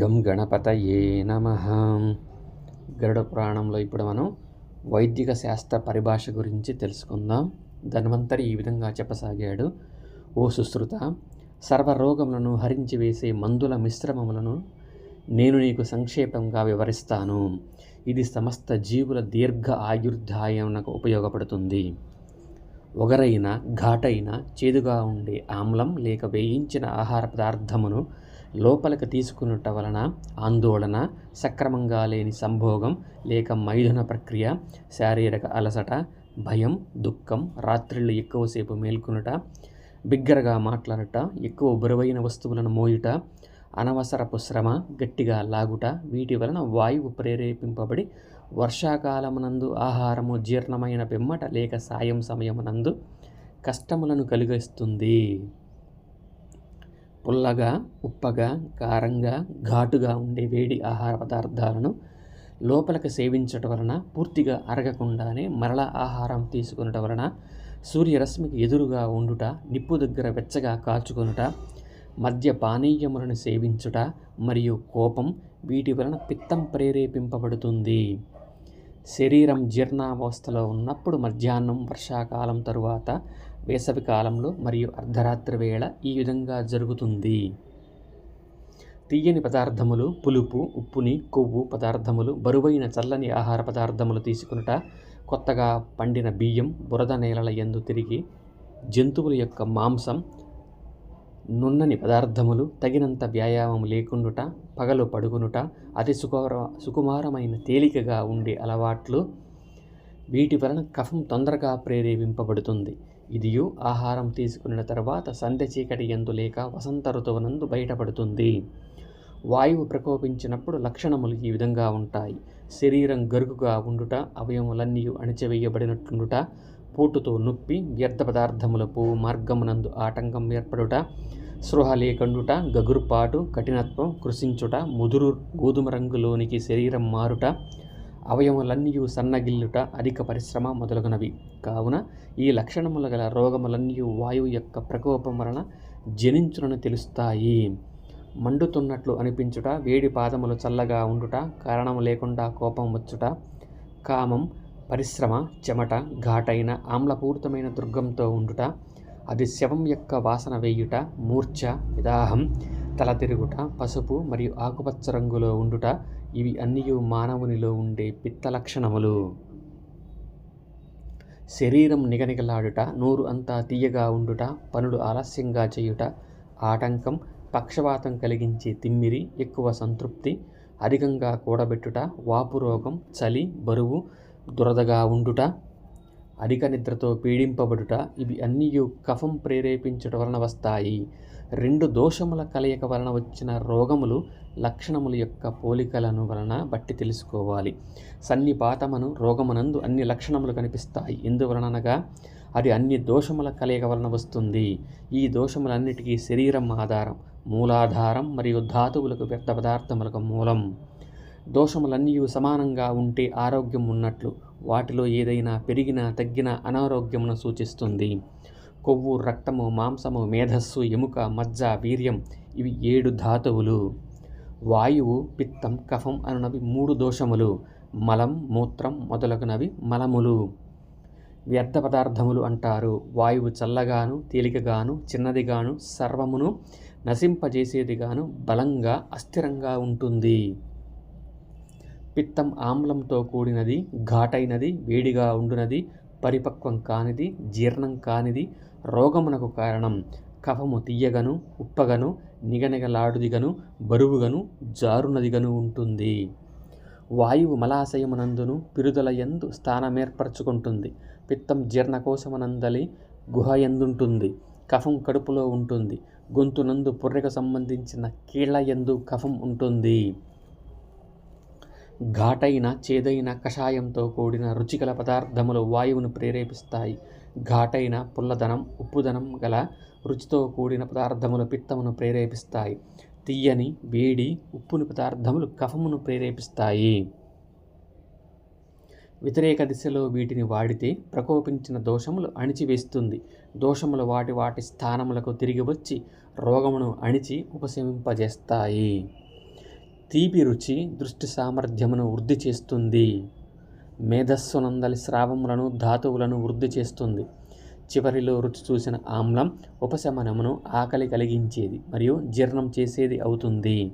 గం గణపతయే నమ. గరుడ పురాణంలో ఇప్పుడు మనం వైదిక శాస్త్ర పరిభాష గురించి తెలుసుకుందాం. ధన్వంతరి ఈ విధంగా చెప్పసాగాడు. ఓ సుశ్రుత సర్వరోగములను హరించి వేసే మందుల మిశ్రమములను నేను నీకు సంక్షేపంగా వివరిస్తాను. ఇది సమస్త జీవుల దీర్ఘ ఆయుర్ధాయమునకు ఉపయోగపడుతుంది. ఒగరైన ఘాటైన చేదుగా ఉండే ఆమ్లం లేక వేయించిన ఆహార పదార్థమును లోపలికి తీసుకునుట వలన ఆందోళన సక్రమంగా లేని సంభోగం లేక మైథున ప్రక్రియ శారీరక అలసట భయం దుఃఖం రాత్రిళ్ళు ఎక్కువసేపు మేల్కొనుట బిగ్గరగా మాట్లాడుట ఎక్కువ బరువైన వస్తువులను మోయుట అనవసరపు శ్రమ గట్టిగా లాగుట వీటి వలన వాయువు ప్రేరేపింపబడి వర్షాకాలమునందు ఆహారము జీర్ణమైన పిమ్మట లేక సాయం సమయమునందు కష్టములను కలిగిస్తుంది. పుల్లగా ఉప్పగా కారంగా ఘాటుగా ఉండే వేడి ఆహార పదార్థాలను లోపలికి సేవించటం వలన పూర్తిగా అరగకుండానే మరల ఆహారం తీసుకునటం వలన సూర్యరశ్మికి ఎదురుగా ఉండుట నిప్పు దగ్గర వెచ్చగా కాచుకొనుట మద్య పానీయములను సేవించుట మరియు కోపం వీటి వలన పిత్తం ప్రేరేపింపబడుతుంది. శరీరం జీర్ణావస్థలో ఉన్నప్పుడు మధ్యాహ్నం వర్షాకాలం తరువాత వేసవి కాలంలో మరియు అర్ధరాత్రి వేళ ఈ విధంగా జరుగుతుంది. తీయని పదార్థములు పులుపు ఉప్పుని కొవ్వు పదార్థములు బరువైన చల్లని ఆహార పదార్థములు తీసుకునుట కొత్తగా పండిన బియ్యం బురద నేలల ఎందు తిరిగి జంతువుల యొక్క మాంసం నున్నని పదార్థములు తగినంత వ్యాయామం లేకుండుట పగలు పడుకునుట అతి సుకుమార సుకుమారమైన తేలికగా ఉండే అలవాట్లు వీటి వలన కఫం తొందరగా ప్రేరేపింపబడుతుంది. ఇదియు ఆహారం తీసుకున్న తర్వాత సంధ్య చీకటి ఎందు లేక వసంత ఋతువునందు బయటపడుతుంది. వాయువు ప్రకోపించినప్పుడు లక్షణములు ఈ విధంగా ఉంటాయి. శరీరం గరుకుగా ఉండుట అవయములన్నీ అణిచివేయబడినట్లుండుట పోటుతో నొప్పి వ్యర్థ పదార్థముల పువ్వు మార్గమునందు ఆటంకం ఏర్పడుట స్పృహ లేకండుట గగురుపాటు కఠినత్వం కృషించుట ముదురు గోధుమ రంగులోనికి శరీరం మారుట అవయములన్నీ సన్నగిల్లుట అధిక పరిశ్రమ మొదలగునవి. కావున ఈ లక్షణముల గల రోగములన్నీ వాయువు యొక్క ప్రకోపం వలన జనించునని తెలుస్తాయి. మండుతున్నట్లు అనిపించుట వేడి పాదములు చల్లగా ఉండుట కారణం లేకుండా కోపం వచ్చుట కామం పరిశ్రమ చెమట ఘాటైన ఆమ్లపూరితమైన దుర్గంతో ఉండుట అది శవం యొక్క వాసన వేయుట మూర్ఛ విదాహం తల తిరుగుట పసుపు మరియు ఆకుపచ్చ రంగులో ఉండుట ఇవి అన్నీ మానవునిలో ఉండే పిత్త లక్షణములు. శరీరం నిగనిగలాడుట నోరు అంతా తీయగా ఉండుట పనులు ఆలస్యంగా చేయుట ఆటంకం పక్షవాతం కలిగించే తిమ్మిరి ఎక్కువ సంతృప్తి అధికంగా కూడబెట్టుట వాపు రోగం చలి బరువు దురదగా ఉండుట అధిక నిద్రతో పీడింపబడుట ఇవి అన్నీ కఫం ప్రేరేపించడం వలన వస్తాయి. రెండు దోషముల కలయిక వలన వచ్చిన రోగములు లక్షణముల యొక్క పోలికలను వలన బట్టి తెలుసుకోవాలి. సన్నిపాతమను రోగమునందు అన్ని లక్షణములు కనిపిస్తాయి. ఎందువలనగా అది అన్ని దోషముల కలయిక వలన వస్తుంది. ఈ దోషములన్నిటికీ శరీరం ఆధారం మూలాధారం మరియు ధాతువులకు వ్యర్థ పదార్థములకు మూలం. దోషములన్నీ సమానంగా ఉంటే ఆరోగ్యం ఉన్నట్లు వాటిలో ఏదైనా పెరిగినా తగ్గిన అనారోగ్యమును సూచిస్తుంది. కొవ్వు రక్తము మాంసము మేధస్సు ఎముక మజ్జ వీర్యం ఇవి ఏడు ధాతువులు. వాయువు పిత్తం కఫం అనునవి మూడు దోషములు. మలం మూత్రం మొదలగునవి మలములు. వ్యర్థ పదార్థములు అంటారు. వాయువు చల్లగాను తేలికగాను చిన్నదిగాను సర్వమును నశింపజేసేదిగాను బలంగా అస్థిరంగా ఉంటుంది. పిత్తం ఆమ్లంతో కూడినది ఘాటైనది వేడిగా ఉండునది పరిపక్వం కానిది జీర్ణం కానిది రోగమునకు కారణం. కఫము తీయగను ఉప్పగను నిగనిగలాడుదిగను బరువుగను జారునదిగను ఉంటుంది. వాయువు మలాశయమునందును పిరుదల ఎందు స్థానమేర్పరచుకుంటుంది. పిత్తం జీర్ణకోశమునందలి గుహ ఎందుంటుంది కఫం కడుపులో ఉంటుంది. గొంతునందు పుర్రెకు సంబంధించిన కీళ్ళ ఎందు కఫం ఉంటుంది. ఘాటైన చేదైన కషాయంతో కూడిన రుచికల పదార్థములు వాయువును ప్రేరేపిస్తాయి. ఘాటైన పుల్లదనం ఉప్పుదనం గల రుచితో కూడిన పదార్థములు పిత్తమును ప్రేరేపిస్తాయి. తీయని వేడి ఉప్పుని పదార్థములు కఫమును ప్రేరేపిస్తాయి. వ్యతిరేక దిశలో వీటిని వాడితే ప్రకోపించిన దోషములు అణిచివేస్తుంది. దోషములు వాటి వాటి స్థానములకు తిరిగి వచ్చి రోగమును అణిచి ఉపశమింపజేస్తాయి. తీపి రుచి దృష్టి సామర్థ్యమును వృద్ధి చేస్తుంది. మేధస్సునందలి స్రావములను ధాతువులను వృద్ధి చేస్తుంది. చివరిలో రుచి చూసిన ఆమ్లం ఉపశమనమును ఆకలి కలిగించేది మరియు జీర్ణం చేసేది అవుతుంది.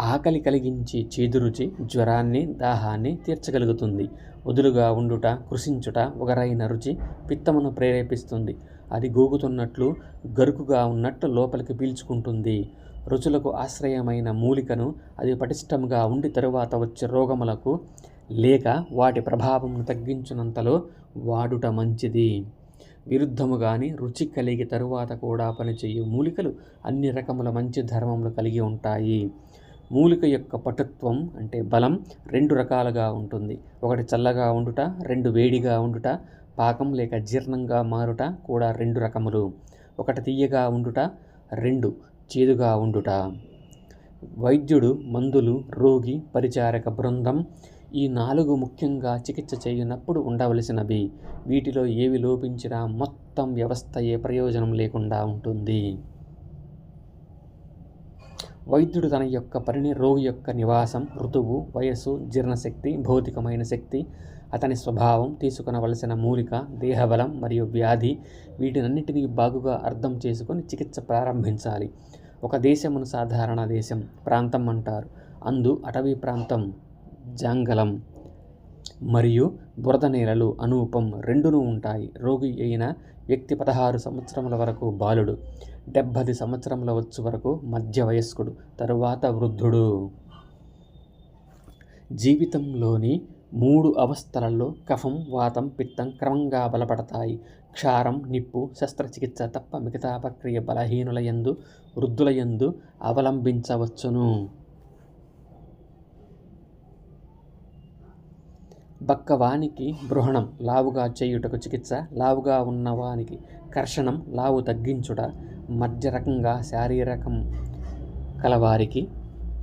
ఆకలి కలిగించి చేదు రుచి జ్వరాన్ని దాహాన్ని తీర్చగలుగుతుంది. వదులుగా ఉండుట కృషించుట ఒకరైన రుచి పిత్తమును ప్రేరేపిస్తుంది. అది గోగుతున్నట్లు గరుకుగా ఉన్నట్టు లోపలికి పీల్చుకుంటుంది. రుచులకు ఆశ్రయమైన మూలికను అది పటిష్టంగా ఉండి తరువాత వచ్చే రోగములకు లేక వాటి ప్రభావంను తగ్గించినంతలో వాడుట మంచిది. విరుద్ధము కానీ రుచి కలిగి తరువాత కూడా పనిచేయు మూలికలు అన్ని రకముల మంచి ధర్మములు కలిగి ఉంటాయి. మూలిక యొక్క పటుత్వం అంటే బలం రెండు రకాలుగా ఉంటుంది. ఒకటి చల్లగా ఉండుట రెండు వేడిగా ఉండుట పాకం లేక జీర్ణంగా మారుట కూడా రెండు రకములు. ఒకటి తీయగా ఉండుట రెండు చేదుగా ఉండుట. వైద్యుడు మందులు రోగి పరిచారక బృందం ఈ నాలుగు ముఖ్యంగా చికిత్స చేయనప్పుడు ఉండవలసినవి. వీటిలో ఏవి లోపించినా మొత్తం వ్యవస్థ ఏ ప్రయోజనం లేకుండా ఉంటుంది. వైద్యుడు తన యొక్క పనిని రోగి యొక్క నివాసం ఋతువు వయస్సు జీర్ణశక్తి భౌతికమైన శక్తి అతని స్వభావం తీసుకునవలసిన మూలిక దేహబలం మరియు వ్యాధి వీటినన్నిటినీ బాగుగా అర్థం చేసుకొని చికిత్స ప్రారంభించాలి. ఒక దేశమును సాధారణ దేశం ప్రాంతం అంటారు. అందు అటవీ ప్రాంతం జాంగలం మరియు బురద నేలలు అనూపం రెండును ఉంటాయి. రోగి అయిన వ్యక్తి పదహారు సంవత్సరముల వరకు బాలుడు డెబ్బది సంవత్సరముల వచ్చు వరకు మధ్య వయస్కుడు తరువాత వృద్ధుడు. జీవితంలోని మూడు అవస్థలలో కఫం వాతం పిత్తం క్రమంగా బలపడతాయి. క్షారం నిప్పు శస్త్రచికిత్స తప్ప మిగతా ప్రక్రియ బలహీనుల యందు వృద్ధుల యందు అవలంబించవచ్చును. బక్కవానికి బృహణం లావుగా చేయుటకు చికిత్స లావుగా ఉన్నవానికి కర్షణం లావు తగ్గించుట మధ్య రకంగా శారీరకం కలవారికి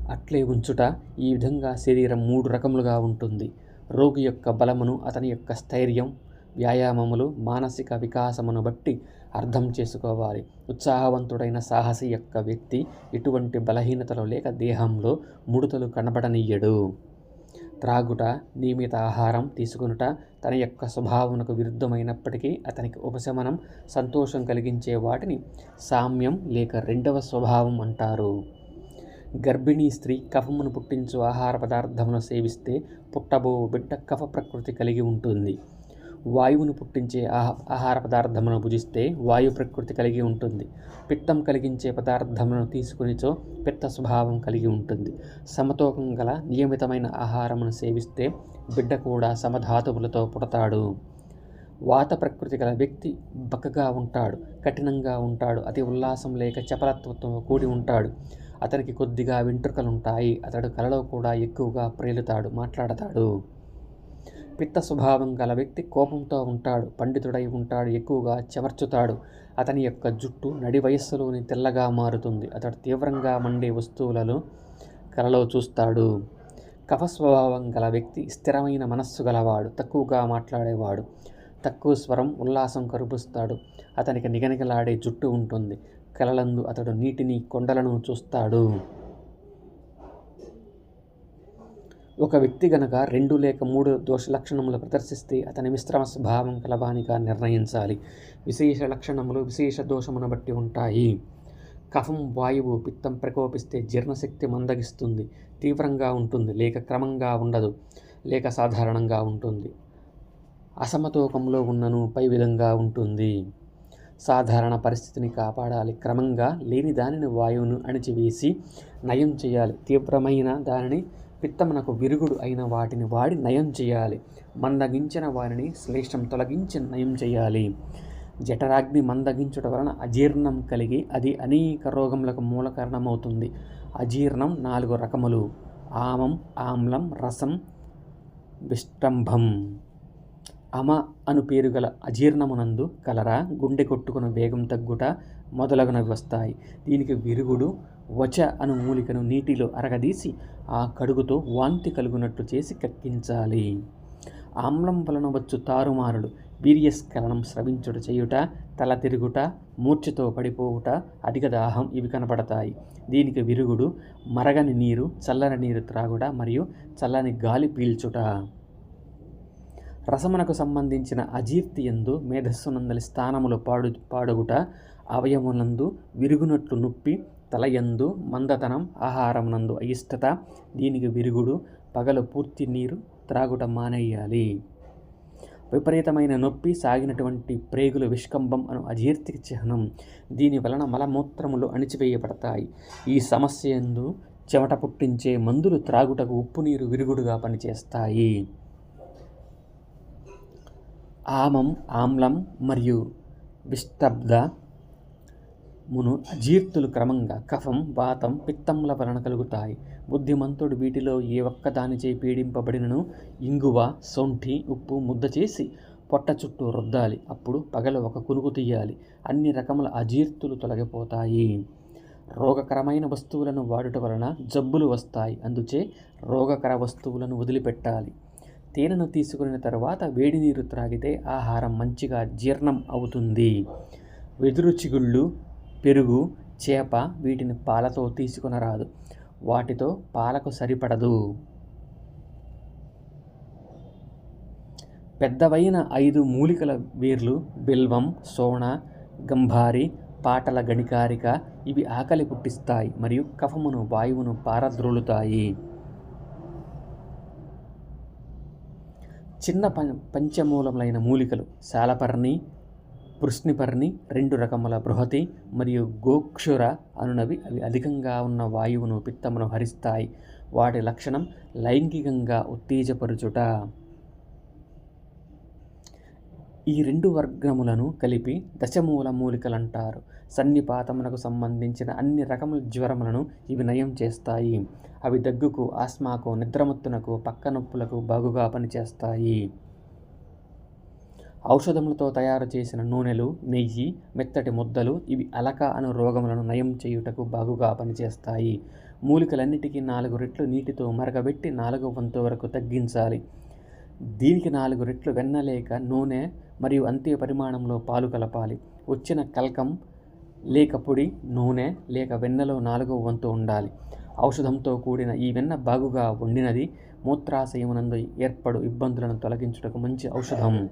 అట్లే ఉంచుట ఈ విధంగా శరీరం మూడు రకములుగా ఉంటుంది. రోగి యొక్క బలమును అతని యొక్క స్థైర్యం వ్యాయామములు మానసిక వికాసమును బట్టి అర్థం చేసుకోవాలి. ఉత్సాహవంతుడైన సాహసి యొక్క వ్యక్తి ఎటువంటి బలహీనతలు లేక దేహంలో ముడతలు కనబడనీయడు. త్రాగుట నియమిత ఆహారం తీసుకునుట తన యొక్క స్వభావమునకు విరుద్ధమైనప్పటికీ అతనికి ఉపశమనం సంతోషం కలిగించే వాటిని సామ్యం లేక రెండవ స్వభావం అంటారు. గర్భిణీ స్త్రీ కఫమును పుట్టించు ఆహార పదార్థమును సేవిస్తే పుట్టబో బిడ్డ కఫ ప్రకృతి కలిగి ఉంటుంది. వాయువును పుట్టించే ఆహా ఆహార పదార్థమును భుజిస్తే వాయు ప్రకృతి కలిగి ఉంటుంది. పిత్తం కలిగించే పదార్థమును తీసుకునిచో పిత్త స్వభావం కలిగి ఉంటుంది. సమతూకం గల నియమితమైన ఆహారమును సేవిస్తే బిడ్డ కూడా సమధాతువులతో పుడతాడు. వాత ప్రకృతి గల వ్యక్తి బక్కగా ఉంటాడు కఠినంగా ఉంటాడు అతి ఉల్లాసం లేక చపలత్వంతో కూడి ఉంటాడు. అతనికి కొద్దిగా వెంట్రుకలు ఉంటాయి అతడు కలలో కూడా ఎక్కువగా ప్రేలుతాడు మాట్లాడతాడు. పిత్త స్వభావం గల వ్యక్తి కోపంతో ఉంటాడు పండితుడై ఉంటాడు ఎక్కువగా చెమర్చుతాడు. అతని యొక్క జుట్టు నడి వయస్సులోని తెల్లగా మారుతుంది. అతడు తీవ్రంగా మండే వస్తువులను కలలో చూస్తాడు. కఫ స్వభావం గల వ్యక్తి స్థిరమైన మనస్సు గలవాడు తక్కువగా మాట్లాడేవాడు. తక్కువ స్వరం ఉల్లాసం కరుపుస్తాడు. అతనికి నిగనిగలాడే జుట్టు ఉంటుంది. కలలందు అతడు నీటిని కొండలను చూస్తాడు. ఒక వ్యక్తి గనక రెండు లేక మూడు దోష లక్షణములు ప్రదర్శిస్తే అతని మిశ్రమ స్వభావం కలవానిగా నిర్ణయించాలి. విశేష లక్షణములు విశేష దోషమును బట్టి ఉంటాయి. కఫం వాయువు పిత్తం ప్రకోపిస్తే జీర్ణశక్తి మందగిస్తుంది తీవ్రంగా ఉంటుంది లేక క్రమంగా ఉండదు లేక సాధారణంగా ఉంటుంది. అసమతూకంలో ఉన్నను పై విధంగా ఉంటుంది. సాధారణ పరిస్థితిని కాపాడాలి. క్రమంగా లేని దానిని వాయువును అణిచివేసి నయం చేయాలి. తీవ్రమైన దానిని పిత్తమునకు విరుగుడు అయిన వాటిని వాడి నయం చేయాలి. మందగించిన వారిని శ్లేషం తొలగించి నయం చేయాలి. జఠరాగ్ని మందగించుట వలన అజీర్ణం కలిగి అది అనేక రోగములకు మూల కారణమవుతుంది. అజీర్ణం నాలుగు రకములు. ఆమం ఆమ్లం రసం విష్టంభం. అమ అను పేరు గల అజీర్ణమునందు కలరా గుండె కొట్టుకున్న వేగం తగ్గుట మొదలగునవి వస్తాయి. దీనికి విరుగుడు వచ అను మూలికను నీటిలో అరగదీసి ఆ కడుగుతో వాంతి కలుగునట్లు చేసి కక్కించాలి. ఆమ్లం వలన వచ్చు తారుమారులు వీర్యస్ఖలనం స్రవించుట చేయుట తల తిరుగుట మూర్ఛతో పడిపోవుట అధిక దాహం ఇవి కనపడతాయి. దీనికి విరుగుడు మరగని నీరు చల్లని నీరు త్రాగుట మరియు చల్లని గాలి పీల్చుట. రసమునకు సంబంధించిన అజీర్తి ఎందు మేధస్సునందలి స్థానములు పాడు పాడుగుట అవయమునందు విరుగునట్లు నొప్పి తలయందు మందతనం ఆహారమునందు అయిష్టత దీనికి విరుగుడు పగలు పూర్తి నీరు త్రాగుట మానేయాలి. విపరీతమైన నొప్పి సాగినటువంటి ప్రేగులు విష్కంభం అను అజీర్తికి చిహ్నం. దీని వలన మలమూత్రములు అణిచివేయబడతాయి. ఈ సమస్య ఎందు చెమట పుట్టించే మందులు త్రాగుటకు ఉప్పు నీరు విరుగుడుగా పనిచేస్తాయి. ఆమం ఆమ్లం మరియు విస్తబ్ద మును అజీర్తులు క్రమంగా కఫం వాతం పిత్తంల వలన కలుగుతాయి. బుద్ధిమంతుడు వీటిలో ఏ ఒక్కదానిచే పీడింపబడినను ఇంగువ సొంఠి ఉప్పు ముద్ద చేసి పొట్ట చుట్టూ రుద్దాలి. అప్పుడు పగలు ఒక కునుకు తీయాలి. అన్ని రకముల అజీర్తులు తొలగిపోతాయి. రోగకరమైన వస్తువులను వాడుట వలన జబ్బులు వస్తాయి. అందుచే రోగకర వస్తువులను వదిలిపెట్టాలి. తేనెను తీసుకున్న తర్వాత వేడి నీరు త్రాగితే ఆహారం మంచిగా జీర్ణం అవుతుంది. వెదురు చిగుళ్ళు పెరుగు చేప వీటిని పాలతో తీసుకునరాదు. వాటితో పాలకు సరిపడదు. పెద్దవైన ఐదు మూలికల వేర్లు బిల్వం సోణ గంభారి పాటల గణికారిక ఇవి ఆకలి పుట్టిస్తాయి మరియు కఫమును వాయువును పారద్రోలుతాయి. చిన్న పం పంచమూలములైన మూలికలు శాలపర్ణి పృష్ణిపర్ణి రెండు రకముల బృహతి మరియు గోక్షుర అనునవి అవి అధికంగా ఉన్న వాయువును పిత్తమును హరిస్తాయి. వాటి లక్షణం లైంగికంగా ఉత్తేజపరుచుట. ఈ రెండు వర్గములను కలిపి దశమూల మూలికలంటారు. సన్నిపాతమునకు సంబంధించిన అన్ని రకముల జ్వరములను ఇవి నయం చేస్తాయి. అవి దగ్గుకు ఆస్మాకు నిద్రమత్తునకు పక్క నొప్పులకు బాగుగా పనిచేస్తాయి. ఔషధములతో తయారు చేసిన నూనెలు నెయ్యి మెత్తటి ముద్దలు ఇవి అలక అను రోగములను నయం చేయుటకు బాగుగా పనిచేస్తాయి. మూలికలన్నిటికీ నాలుగు రెట్లు నీటితో మరగబెట్టి నాలుగు వంతు వరకు తగ్గించాలి. దీనికి నాలుగు రెట్లు వెన్నలేక నూనె మరియు అంతే పరిమాణంలో పాలు కలపాలి. వచ్చిన కల్కం లేక పొడి నూనె లేక వెన్నలో నాలుగవ వంతు ఉండాలి. ఔషధంతో కూడిన ఈ వెన్న బాగుగా వండినది మూత్రాశయమునందు ఏర్పడు ఇబ్బందులను తొలగించుటకు మంచి ఔషధం.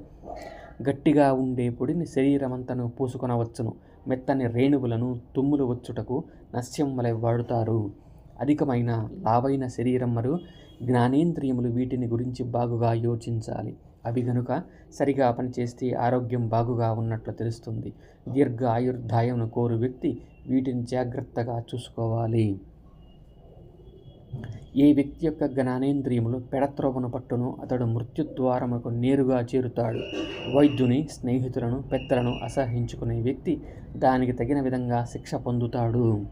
గట్టిగా ఉండే పొడిని శరీరమంతను పూసుకొనవచ్చును. మెత్తని రేణువులను తుమ్ములు వచ్చుటకు నస్యం వలె వాడుతారు. అధికమైన లావైన శరీరం మరియు జ్ఞానేంద్రియములు వీటిని గురించి బాగుగా యోచించాలి. అవి గనుక సరిగా పనిచేస్తే ఆరోగ్యం బాగుగా ఉన్నట్లు తెలుస్తుంది. దీర్ఘ ఆయుర్దాయమును కోరు వ్యక్తి వీటిని జాగ్రత్తగా చూసుకోవాలి. ఏ వ్యక్తి యొక్క జ్ఞానేంద్రియములు పెడత్రోవను పట్టును అతడు మృత్యుద్వారముకు నేరుగా చేరుతాడు. వైద్యుని స్నేహితులను పెద్దలను అసహించుకునే వ్యక్తి దానికి తగిన విధంగా శిక్ష పొందుతాడు.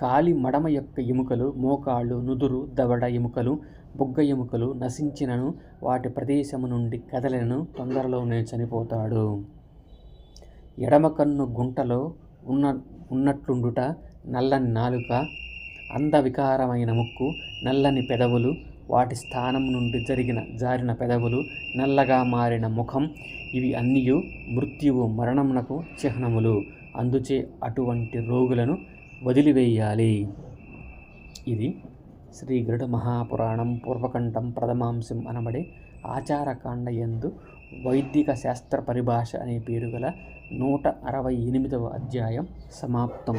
కాలి మడమ యొక్క ఎముకలు మోకాళ్ళు నుదురు దవడ ఎముకలు బుగ్గ ఎముకలు నశించినను వాటి ప్రదేశము నుండి కదలను తొందరలోనే చనిపోతాడు. ఎడమ కన్ను గుంటలో ఉన్న ఉన్నట్లుండుట నల్లని నాలుక అందవికారమైన ముక్కు నల్లని పెదవులు వాటి స్థానం నుండి జరిగిన జారిన పెదవులు నల్లగా మారిన ముఖం ఇవి అన్నీ మృత్యువు మరణమునకు చిహ్నములు. అందుచే అటువంటి రోగులను వదిలివేయాలి. ఇది శ్రీ గరుడ మహాపురాణం పూర్వకంఠం ప్రథమాంశం అనబడే ఆచారకాండ యందు వైదిక శాస్త్ర పరిభాష అనే పేరు గల నూట అరవై ఎనిమిదవ అధ్యాయం సమాప్తం.